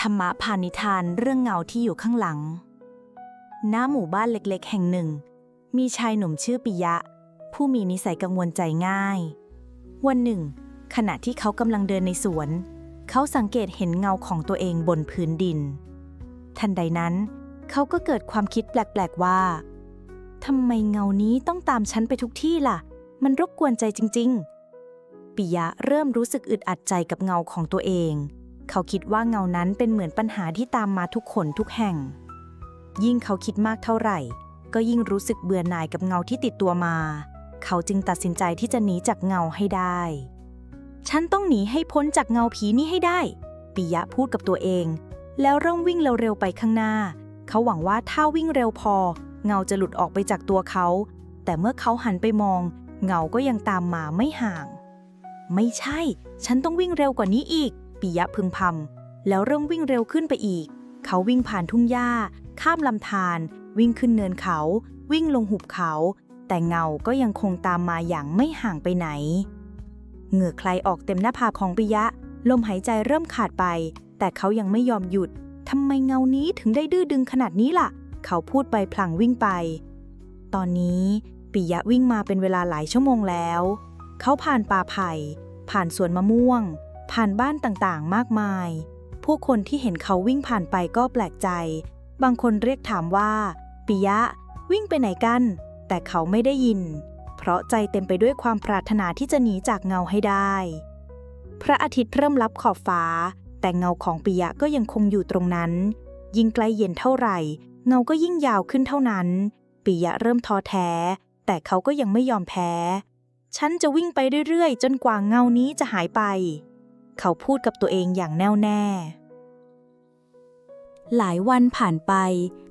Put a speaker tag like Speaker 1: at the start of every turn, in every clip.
Speaker 1: ธรรมะพานิทานเรื่องเงาที่อยู่ข้างหลังณหมู่บ้านเล็กๆ แห่งหนึ่ง มีชายหนุ่มชื่อปิยะ ผู้มีนิสัยกังวลใจง่าย วันหนึ่ง ขณะที่เขากำลังเดินในสวน เขาสังเกตเห็นเงาของตัวเองบนพื้นดิน ทันใดนั้น เขาก็เกิดความคิดแปลกๆว่าทำไมเงานี้ต้องตามฉันไปทุกที่ล่ะ มันรบกวนใจจริง ๆ ปิยะเริ่มรู้สึกอึดอัดใจกับเงาของตัวเอง เขาคิดว่าเงานั้นเป็นเหมือนปัญหาที่ตามมาทุกคนทุกแห่ง ยิ่งเขาคิดมากเท่าไหร่ ก็ยิ่งรู้สึกเบื่อหน่ายกับเงาที่ติดตัวมา เขาจึงตัดสินใจที่จะหนีจากเงาให้ได้ ฉันต้องหนีให้พ้นจากเงาผีนี้ให้ได้ปิยะพูดกับตัวเอง แล้วเริ่มวิ่งเร็วๆไปข้างหน้า เขาหวังว่าถ้าวิ่งเร็วพอ เงาจะหลุดออกไปจากตัวเขา แต่เมื่อเขาหันไปมอง เงาก็ยังตามมาไม่ห่าง ไม่ใช่ ฉันต้องวิ่งเร็วกว่านี้อีก ปิยะพึมพำแล้วเริ่มวิ่งเร็วขึ้นไปอีก เขาวิ่งผ่านทุ่งหญ้า ข้ามลำธารวิ่งขึ้นเนินเขา วิ่งลงหุบเขา แต่เงาก็ยังคงตามมาอย่างไม่ห่างไปไหน เหงื่อใครออกเต็มหน้าผากของปิยะ ลมหายใจเริ่มขาดไป แต่เขายังไม่ยอมหยุดทำไมเงานี้ถึงได้ดื้อดึงขนาดนี้ล่ะ เขาพูดไปพลางวิ่งไป ตอนนี้ปิยะวิ่งมาเป็นเวลาหลายชั่วโมงแล้ว เขาผ่านป่าไผ่ ผ่านสวนมะม่วง ผ่านบ้านต่างๆ มากมาย ผู้คนที่เห็นเขาวิ่งผ่านไปก็แปลกใจ บางคนเรียกถามว่าปิยะ วิ่งไปไหนกัน แต่เขาไม่ได้ยิน เพราะใจเต็มไปด้วยความปรารถนาที่จะหนีจากเงาให้ได้ พระอาทิตย์เริ่มลับขอบฟ้า แต่เงาของปิยะก็ยังคงอยู่ตรงนั้น ยิ่งใกล้เย็นเท่าไหร่ เงาก็ยิ่งยาวขึ้นเท่านั้น ปิยะเริ่มท้อแท้ แต่เขาก็ยังไม่ยอมแพ้ ฉันจะวิ่งไปเรื่อยๆ จนกว่าเงานี้จะหายไป เขาพูดกับตัวเองอย่างแน่วแน่ หลายวันผ่านไป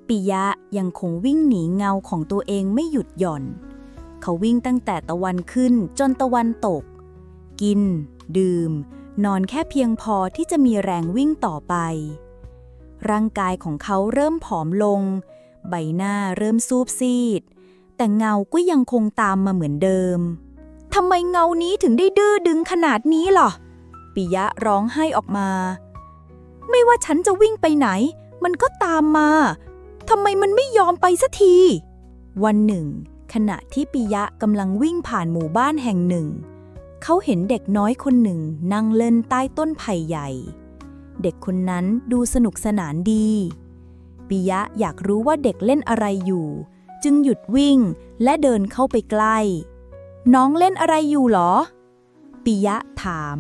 Speaker 1: ปิยะยังคงวิ่งหนีเงาของตัวเองไม่หยุดหย่อน เขาวิ่งตั้งแต่ตะวันขึ้นจนตะวันตก กิน ดื่ม นอนแค่เพียงพอที่จะมีแรงวิ่งต่อไป ร่างกายของเขาเริ่มผอมลง ใบหน้าเริ่มซูบซีด แต่เงาก็ยังคงตามมาเหมือนเดิมทำไมเงานี้ถึงได้ดื้อดึงขนาดนี้ล่ะ ปิยะร้องไห้ออกมา ไม่ว่าฉันจะวิ่งไปไหน มันก็ตามมาทำไมมันไม่ยอมไปสักที วันหนึ่ง ขณะที่ปิยะกำลังวิ่งผ่านหมู่บ้านแห่งหนึ่ง เขาเห็นเด็กน้อยคนหนึ่งนั่งเล่นใต้ต้นไผ่ใหญ่ เด็กคนนั้นดูสนุกสนานดีปิยะอยากรู้ว่าเด็กเล่นอะไรอยู่ จึงหยุดวิ่งและเดินเข้าไปใกล้ น้องเล่นอะไรอยู่หรอปิยะถาม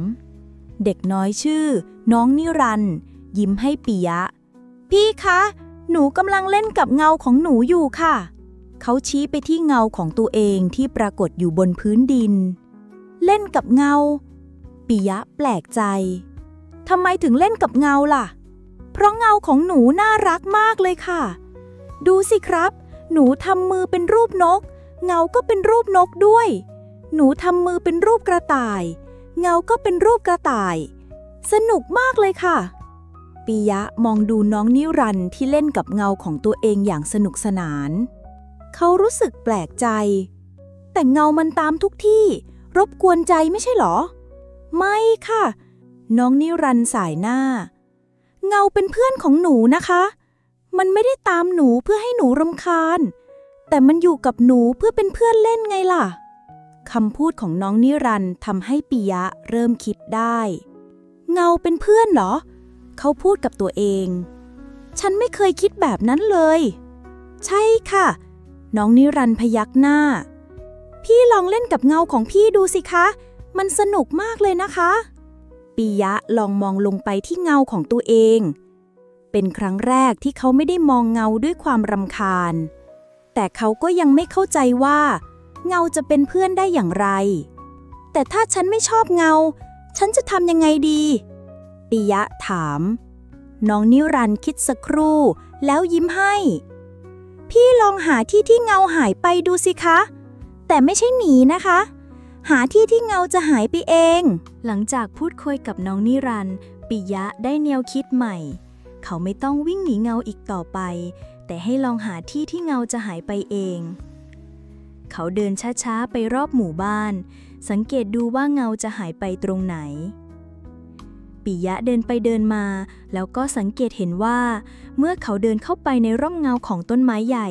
Speaker 1: เด็กน้อยชื่อ น้องนิรันยิ้มให้ปิยะ พี่คะ หนูกำลังเล่นกับเงาของหนูอยู่ค่ะ เขาชี้ไปที่เงาของตัวเองที่ปรากฏอยู่บนพื้นดิน เล่นกับเงา ปิยะแปลกใจทำไมถึงเล่นกับเงาล่ะ เพราะเงาของหนูน่ารักมากเลยค่ะ ดูสิครับ หนูทำมือเป็นรูปนก เงาก็เป็นรูปนกด้วย หนูทำมือเป็นรูปกระต่าย เงาก็เป็นรูปกระต่าย สนุกมากเลยค่ะ ปิยะมองดูน้องนิรันที่เล่นกับเงาของตัวเองอย่างสนุกสนาน เขารู้สึกแปลกใจ แต่เงามันตามทุกที่ รบกวนใจไม่ใช่หรอ ไม่ค่ะ น้องนิรันสายหน้า เงาเป็นเพื่อนของหนูนะคะ มันไม่ได้ตามหนูเพื่อให้หนูรำคาญ แต่มันอยู่กับหนูเพื่อเป็นเพื่อนเล่นไงล่ะ คำพูดของน้องนิรันดร์ทำให้ปิยะเริ่มคิดได้ เงาเป็นเพื่อนเหรอ เขาพูดกับตัวเอง ฉันไม่เคยคิดแบบนั้นเลย ใช่ค่ะ น้องนิรันต์พยักหน้า พี่ลองเล่นกับเงาของพี่ดูสิคะ มันสนุกมากเลยนะคะปิยะลองมองลงไปที่เงาของตัวเอง เป็นครั้งแรกที่เขาไม่ได้มองเงาด้วยความรำคาญ แต่เขาก็ยังไม่เข้าใจว่า เงาจะเป็นเพื่อนได้อย่างไร แต่ถ้าฉันไม่ชอบเงา ฉันจะทำยังไงดีปิยะถาม น้องนิรันต์คิดสักครู่ แล้วยิ้มให้ พี่ลองหาที่ที่เงาหายไปดูสิคะ แต่ไม่ใช่หนีนะคะ หาที่ที่เงาจะหายไปเอง หลังจากพูดคุยกับน้องนิรันต์ปิยะได้แนวคิดใหม่ เขาไม่ต้องวิ่งหนีเงาอีกต่อไป แต่ให้ลองหาที่ที่เงาจะหายไปเอง เขาเดินช้าๆ ไปรอบหมู่บ้าน สังเกตดูว่าเงาจะหายไปตรงไหน ปิยะเดินไปเดินมา แล้วก็สังเกตเห็นว่า เมื่อเขาเดินเข้าไปในร่มเงาของต้นไม้ใหญ่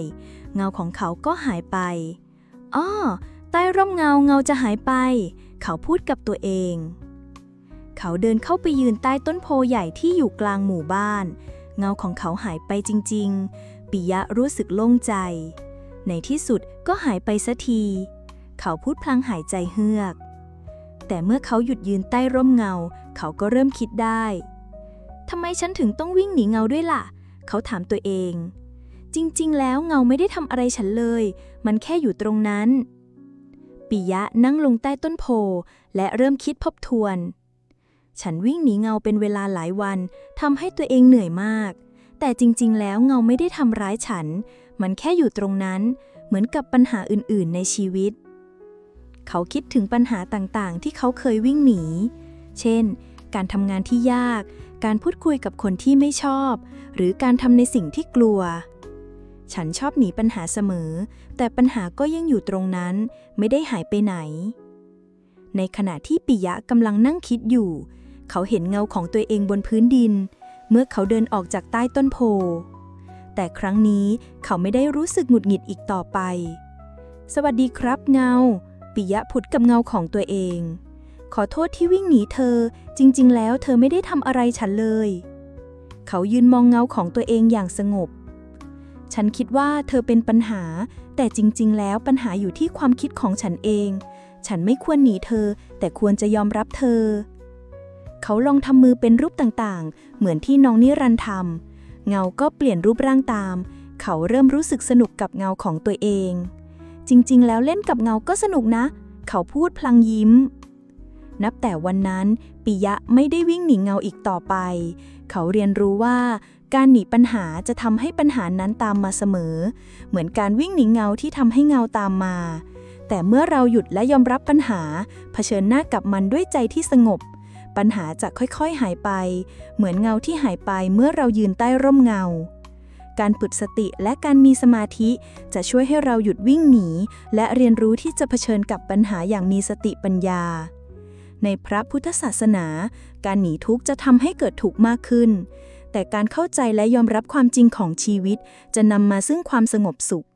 Speaker 1: เงาของเขาก็หายไปอ้อใต้ร่มเงาเงาจะหายไป เขาพูดกับตัวเอง เขาเดินเข้าไปยืนใต้ต้นโพใหญ่ที่อยู่กลางหมู่บ้าน เงาของเขาหายไปจริง ๆ ปิยะรู้สึกโล่งใจ ในที่สุดก็หายไปสักที เขาพูดพลางหายใจเฮือก แต่เมื่อเขาหยุดยืนใต้ร่มเงา เขาก็เริ่มคิดได้ทำไมฉันถึงต้องวิ่งหนีเงาด้วยล่ะ เขาถามตัวเอง จริง ๆ แล้วเงาไม่ได้ทำอะไรฉันเลย มันแค่อยู่ตรงนั้น ปิยะนั่งลงใต้ต้นโพ และเริ่มคิดทบทวน ฉันวิ่งหนีเงาเป็นเวลาหลายวันทำให้ตัวเองเหนื่อยมาก แต่จริง ๆ แล้วเงาไม่ได้ทำร้ายฉัน มันแค่อยู่ตรงนั้น เหมือนกับปัญหาอื่นๆ ในชีวิต เขาคิดถึงปัญหาต่างๆ ที่เขาเคยวิ่งหนี เช่น การทำงานที่ยาก การพูดคุยกับคนที่ไม่ชอบ หรือการทำในสิ่งที่กลัว ฉันชอบหนีปัญหาเสมอ แต่ปัญหาก็ยังอยู่ตรงนั้น ไม่ได้หายไปไหน ในขณะที่ปิยะกำลังนั่งคิดอยู่ เขาเห็นเงาของตัวเองบนพื้นดิน เมื่อเขาเดินออกจากใต้ต้นโพ แต่ครั้งนี้เขาไม่ได้รู้สึกหงุดหงิดอีกต่อไป สวัสดีครับเงา ปิยะพูดกับเงาของตัวเอง ขอโทษที่วิ่งหนีเธอ จริง ๆ แล้วเธอไม่ได้ทำอะไรฉันเลย เขายืนมองเงาของตัวเองอย่างสงบ ฉันคิดว่าเธอเป็นปัญหา แต่จริง ๆ แล้วปัญหาอยู่ที่ความคิดของฉันเอง ฉันไม่ควรหนีเธอ แต่ควรจะยอมรับเธอ เขาลองทำมือเป็นรูปต่างๆ เหมือนที่น้องนิรันธ์ทำ เงาก็เปลี่ยนรูปร่างตาม เขาเริ่มรู้สึกสนุกกับเงาของตัวเอง จริงๆ แล้วเล่นกับเงาก็สนุกนะ เขาพูดพลางยิ้ม นับแต่วันนั้นปิยะไม่ได้วิ่งหนีเงาอีกต่อไป เขาเรียนรู้ว่า การหนีปัญหาจะทำให้ปัญหานั้นตามมาเสมอ เหมือนการวิ่งหนีเงาที่ทำให้เงาตามมา แต่เมื่อเราหยุดและยอมรับปัญหา เผชิญหน้ากับมันด้วยใจที่สงบ ปัญหาจะค่อยๆหายไป เหมือนเงาที่หายไปเมื่อเรายืนใต้ร่มเงา การฝึกสติและการมีสมาธิจะช่วยให้เราหยุดวิ่งหนี และเรียนรู้ที่จะเผชิญกับปัญหาอย่างมีสติปัญญา ในพระพุทธศาสนา การหนีทุกข์จะทำให้เกิดทุกข์มากขึ้น แต่การเข้าใจและยอมรับความจริงของชีวิต จะนำมาซึ่งความสงบสุข